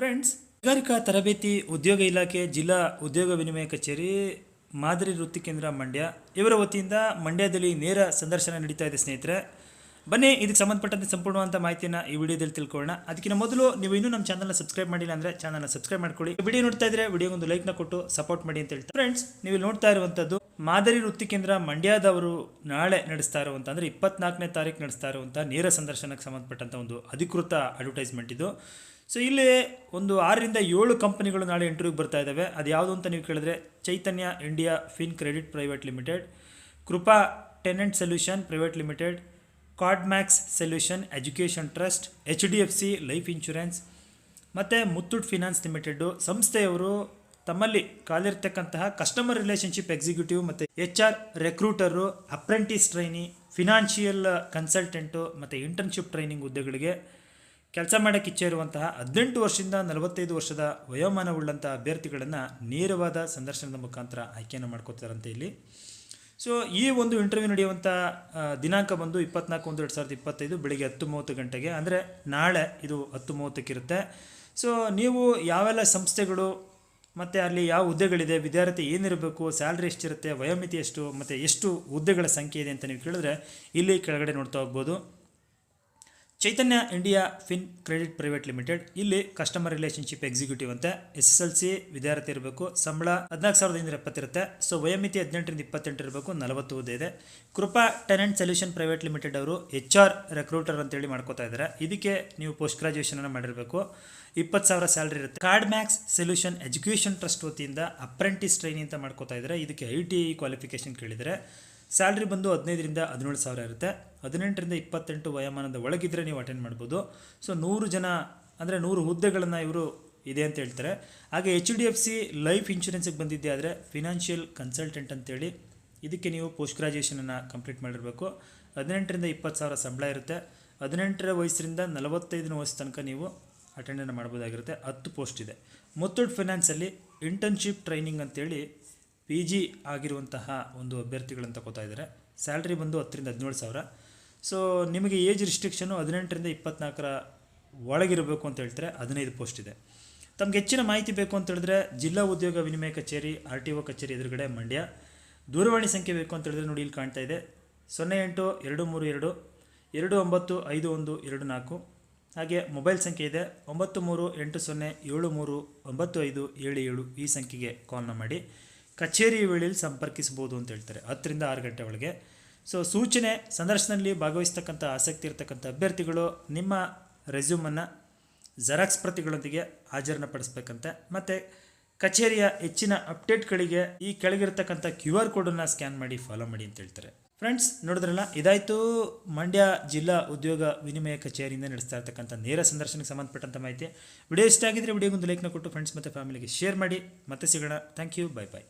Friends ಕೈಗಾರಿಕಾ ತರಬೇತಿ ಉದ್ಯೋಗ ಇಲಾಖೆ, ಜಿಲ್ಲಾ ಉದ್ಯೋಗ ವಿನಿಮಯ ಕಚೇರಿ, ಮಾದರಿ ವೃತ್ತಿ ಕೇಂದ್ರ ಮಂಡ್ಯ ಇವರ ವತಿಯಿಂದ ಮಂಡ್ಯದಲ್ಲಿ ನೇರ ಸಂದರ್ಶನ ನಡೀತಾ ಇದೆ ಸ್ನೇಹಿತರೆ. ಬನ್ನಿ, ಇದಕ್ಕೆ ಸಂಬಂಧಪಟ್ಟಂತೆ ಸಂಪೂರ್ಣವಾದ ಮಾಹಿತಿಯನ್ನು ಈ ವಿಡಿಯೋದಲ್ಲಿ ತಿಳ್ಕೊಳ್ಳೋಣ. ಅದಕ್ಕಿಂತ ಮೊದಲು ನೀವು ಇನ್ನೂ ನಮ್ಮ ಚಾನಲ್ನ ಸಬ್ಸ್ಕ್ರೈಬ್ ಮಾಡಿಲ್ಲ ಅಂದರೆ ಚಾನಲ್ನ ಸಬ್ಸ್ಕ್ರೈಬ್ ಮಾಡ್ಕೊಳ್ಳಿ. ವಿಡಿಯೋ ನೋಡ್ತಾ ಇದ್ರೆ ವಿಡಿಯೋಗೆ ಒಂದು ಲೈಕ್ನ ಕೊಟ್ಟು ಸಪೋರ್ಟ್ ಮಾಡಿ ಅಂತ ಹೇಳ್ತಾರೆ ಫ್ರೆಂಡ್ಸ್ ನೀವು ನೋಡ್ತಾ ಇರುವಂಥದ್ದು ಮಾದರಿ ವೃತ್ತಿ ಕೇಂದ್ರ ಮಂಡ್ಯದವರು ನಾಳೆ ನಡೆಸ್ತಾ ಇರುವಂಥ ಅಂದರೆ ಇಪ್ಪತ್ನಾಲ್ಕನೇ ತಾರೀಕು ನಡೆಸ್ತಾ ಇರುವಂಥ ನೇರ ಸಂದರ್ಶನಕ್ಕೆ ಸಂಬಂಧಪಟ್ಟಂಥ ಒಂದು ಅಧಿಕೃತ ಅಡ್ವರ್ಟೈಸ್ಮೆಂಟ್ ಇದು. ಸೊ ಇಲ್ಲಿ ಒಂದು ಆರರಿಂದ ಏಳು ಕಂಪನಿಗಳು ನಾಳೆ ಇಂಟರ್ವ್ಯೂಗೆ ಬರ್ತಾ ಇದ್ದಾವೆ ಅದು ಯಾವುದು ಅಂತ ನೀವು ಕೇಳಿದ್ರೆ Chaitanya India fin credit private limited, Krupa tenant solution private limited Cardmax solution education trust, H D F C life insurance, ಮತ್ತು ಮುತ್ತೂಟ್ ಫಿನಾನ್ಸ್ ಲಿಮಿಟೆಡ್ಡು ಸಂಸ್ಥೆಯವರು ತಮ್ಮಲ್ಲಿ ಕಾಲಿರ್ತಕ್ಕಂತಹ ಕಸ್ಟಮರ್ ರಿಲೇಷನ್ಶಿಪ್ ಎಕ್ಸಿಕ್ಯೂಟಿವ್ ಮತ್ತು H R recruiter apprentice trainee financial consultant ಮತ್ತು internship training ಹುದ್ದೆಗಳಿಗೆ ಕೆಲಸ ಮಾಡೋಕ್ಕೆ ಇಚ್ಛೆ ಇರುವಂತಹ ಹದಿನೆಂಟು ವರ್ಷದಿಂದ ನಲವತ್ತೈದು ವರ್ಷದ ವಯೋಮಾನವುಳ್ಳಂಥ ಅಭ್ಯರ್ಥಿಗಳನ್ನು ನೇರವಾದ ಸಂದರ್ಶನದ ಮುಖಾಂತರ ಆಯ್ಕೆಯನ್ನು ಮಾಡ್ಕೋತಾರಂತೆ ಇಲ್ಲಿ. ಸೊ ಈ ಒಂದು ಇಂಟರ್ವ್ಯೂ ನಡೆಯುವಂಥ ದಿನಾಂಕ ಬಂದು ಇಪ್ಪತ್ನಾಲ್ಕು ಒಂದು ಎರಡು ಸಾವಿರದ ಇಪ್ಪತ್ತೈದು ಬೆಳಿಗ್ಗೆ ಹತ್ತು ಮೂವತ್ತು ಗಂಟೆಗೆ, ಅಂದರೆ ನಾಳೆ ಇದು ಹತ್ತು ಮೂವತ್ತಕ್ಕಿರುತ್ತೆ. ಸೊ ನೀವು ಯಾವೆಲ್ಲ ಸಂಸ್ಥೆಗಳು ಮತ್ತು ಅಲ್ಲಿ ಯಾವ ಹುದ್ದೆಗಳಿದೆ ವಿದ್ಯಾರ್ಥಿ ಏನಿರಬೇಕು ಸ್ಯಾಲ್ರಿ ಎಷ್ಟಿರುತ್ತೆ, ವಯೋಮಿತಿ ಎಷ್ಟು, ಮತ್ತು ಎಷ್ಟು ಹುದ್ದೆಗಳ ಸಂಖ್ಯೆ ಇದೆ ಅಂತ ನೀವು ಕೇಳಿದ್ರೆ ಇಲ್ಲಿ ಕೆಳಗಡೆ ನೋಡ್ತಾ ಹೋಗ್ಬೋದು. Chaitanya India fin credit private limited. ಇಲ್ಲಿ ಕಸ್ಟಮರ್ ರಿಲೇಷನ್ಶಿಪ್ ಎಕ್ಸಿಕ್ಯೂಟಿವ್ ಅಂತ ಎಸ್ ಎಸ್ ಎಲ್ ಸಿ ವಿದ್ಯಾರ್ಥಿ ಇರಬೇಕು. ಸಂಬಳ ಹದಿನಾಲ್ಕು ಸಾವಿರದ ಇನ್ನೂರ ಎಪ್ಪತ್ತಿರುತ್ತೆ. ಸೊ ವಯೋಮಿತಿ ಹದಿನೆಂಟರಿಂದ ಇಪ್ಪತ್ತೆಂಟು ಇರಬೇಕು. ನಲವತ್ತು ಹುದ್ದೆ ಇದೆ. Krupa tenant solution private limited ಅವರು ಎಚ್ ಆರ್ ರೆಕ್ರೂಟರ್ ಅಂತೇಳಿ ಮಾಡ್ಕೋತಾ ಇದ್ದಾರೆ. ಇದಕ್ಕೆ ನೀವು ಪೋಸ್ಟ್ ಗ್ರಾಜುಯೇಷನನ್ನು ಮಾಡಿರಬೇಕು. ಇಪ್ಪತ್ತು ಸಾವಿರ ಸ್ಯಾಲ್ರಿ ಇರುತ್ತೆ. Card Max solution education trust ವತಿಯಿಂದ ಅಪ್ರೆಂಟಿಸ್ ಟ್ರೈನಿಂಗ್ ಅಂತ ಮಾಡ್ಕೋತಾ ಇದ್ದಾರೆ. ಇದಕ್ಕೆ ಐ ಟಿ ಕ್ವಾಲಿಫಿಕೇಶನ್ ಕೇಳಿದರೆ ಸ್ಯಾಲ್ರಿ ಬಂದು ಹದಿನೈದರಿಂದ ಹದಿನೇಳು ಸಾವಿರ ಇರುತ್ತೆ. ಹದಿನೆಂಟರಿಂದ ಇಪ್ಪತ್ತೆಂಟು ವಯೋಮಾನದ ಒಳಗಿದ್ರೆ ನೀವು ಅಟೆಂಡ್ ಮಾಡ್ಬೋದು. ಸೊ ನೂರು ಜನ ಅಂದರೆ ನೂರು ಹುದ್ದೆಗಳನ್ನು ಇವರು ಇದೆ ಅಂತ ಹೇಳ್ತಾರೆ. ಹಾಗೆ H D F C life ಇನ್ಶೂರೆನ್ಸಿಗೆ ಬಂದಿದ್ದೆ ಆದರೆ ಫಿನಾನ್ಷಿಯಲ್ ಕನ್ಸಲ್ಟೆಂಟ್ ಅಂತೇಳಿ ಇದಕ್ಕೆ ನೀವು ಪೋಸ್ಟ್ ಗ್ರಾಜುಯೇಷನನ್ನು ಕಂಪ್ಲೀಟ್ ಮಾಡಿರಬೇಕು. ಹದಿನೆಂಟರಿಂದ ಇಪ್ಪತ್ತು ಸಾವಿರ ಸಂಬಳ ಇರುತ್ತೆ. ಹದಿನೆಂಟರ ವಯಸ್ಸರಿಂದ ನಲವತ್ತೈದನೇ ವಯಸ್ಸು ತನಕ ನೀವು ಅಟೆಂಡನ್ನು ಮಾಡ್ಬೋದಾಗಿರುತ್ತೆ. ಹತ್ತು ಪೋಸ್ಟ್ ಇದೆ. ಮುತ್ತೂಟ್ ಫೈನಾನ್ಸಲ್ಲಿ ಇಂಟರ್ನ್ಶಿಪ್ ಟ್ರೈನಿಂಗ್ ಅಂತೇಳಿ ಪಿ ಜಿ ಆಗಿರುವಂತಹ ಒಂದು ಅಭ್ಯರ್ಥಿಗಳಂತ ತಗೋತಾ ಇದ್ದಾರೆ ಸ್ಯಾಲ್ರಿ ಬಂದು ಹತ್ತರಿಂದ ಹದಿನೇಳು ಸಾವಿರ. ಸೊ ನಿಮಗೆ ಏಜ್ ರಿಸ್ಟ್ರಿಕ್ಷನು ಹದಿನೆಂಟರಿಂದ ಇಪ್ಪತ್ನಾಲ್ಕರ ಒಳಗಿರಬೇಕು ಅಂತ ಹೇಳ್ತಾರೆ. ಹದಿನೈದು ಪೋಸ್ಟ್ ಇದೆ. ತಮ್ಗೆ ಹೆಚ್ಚಿನ ಮಾಹಿತಿ ಬೇಕು ಅಂತ ಹೇಳಿದ್ರೆ ಜಿಲ್ಲಾ ಉದ್ಯೋಗ ವಿನಿಮಯ ಕಚೇರಿ, ಆರ್ ಟಿ ಒ ಕಚೇರಿ ಎದುರುಗಡೆ ಮಂಡ್ಯ. ದೂರವಾಣಿ ಸಂಖ್ಯೆ ಬೇಕು ಅಂತ ಹೇಳಿದ್ರೆ ನೋಡಿ ಇಲ್ಲಿ ಕಾಣ್ತಾ ಇದೆ. ಸೊನ್ನೆ ಎಂಟು, ಎರಡು ಮೂರು ಎರಡು ಎರಡು ಒಂಬತ್ತು, ಐದು ಒಂದು, ಎರಡು ನಾಲ್ಕು. ಹಾಗೆ ಮೊಬೈಲ್ ಸಂಖ್ಯೆ ಇದೆ. ಒಂಬತ್ತು ಮೂರು, ಎಂಟು ಸೊನ್ನೆ, ಏಳು ಮೂರು, ಒಂಬತ್ತು ಐದು, ಏಳು ಏಳು ಈ ಸಂಖ್ಯೆಗೆ ಕಾಲ್ನ ಮಾಡಿ. ಕಚೇರಿ ವೇಳೆಯಲ್ಲಿ ಸಂಪರ್ಕಿಸ್ಬೋದು ಅಂತ ಹೇಳ್ತಾರೆ. ಹತ್ತರಿಂದ ಆರು ಗಂಟೆ ಒಳಗೆ. ಸೊ ಸೂಚನೆ, ಸಂದರ್ಶನದಲ್ಲಿ ಭಾಗವಹಿಸ್ತಕ್ಕಂಥ ಆಸಕ್ತಿ ಇರತಕ್ಕಂಥ ಅಭ್ಯರ್ಥಿಗಳು ನಿಮ್ಮ ರೆಸ್ಯೂಮನ್ನು ಜೆರಾಕ್ಸ್ ಪ್ರತಿಗಳೊಂದಿಗೆ ಹಾಜರನ್ನ ಪಡಿಸ್ಬೇಕಂತೆ ಮತ್ತು ಕಚೇರಿಯ ಹೆಚ್ಚಿನ ಅಪ್ಡೇಟ್ಗಳಿಗೆ ಈ ಕೆಳಗಿರ್ತಕ್ಕಂಥ ಕ್ಯೂ ಆರ್ ಕೋಡನ್ನು ಸ್ಕ್ಯಾನ್ ಮಾಡಿ, ಫಾಲೋ ಮಾಡಿ ಅಂತ ಹೇಳ್ತಾರೆ. ಫ್ರೆಂಡ್ಸ್ ನೋಡಿದ್ರಲ್ಲ, ಇದಾಯಿತು. ಮಂಡ್ಯ ಜಿಲ್ಲಾ ಉದ್ಯೋಗ ವಿನಿಮಯ ಕಚೇರಿಯಿಂದ ನಡೆಸ್ತಾ ಇರ್ತಕ್ಕಂಥ ನೇರ ಸಂದರ್ಶನಕ್ಕೆ ಸಂಬಂಧಪಟ್ಟಂಥ ಮಾಹಿತಿ. ವಿಡಿಯೋ ಇಷ್ಟ ಆಗಿದ್ರೆ ವಿಡಿಯೋಗೊಂದು ಲೈಕ್ನ ಕೊಟ್ಟು ಫ್ರೆಂಡ್ಸ್ ಮತ್ತು ಫ್ಯಾಮಿಲಿಗೆ ಶೇರ್ ಮಾಡಿ. ಮತ್ತೆ ಸಿಗೋಣ. Thank you bye bye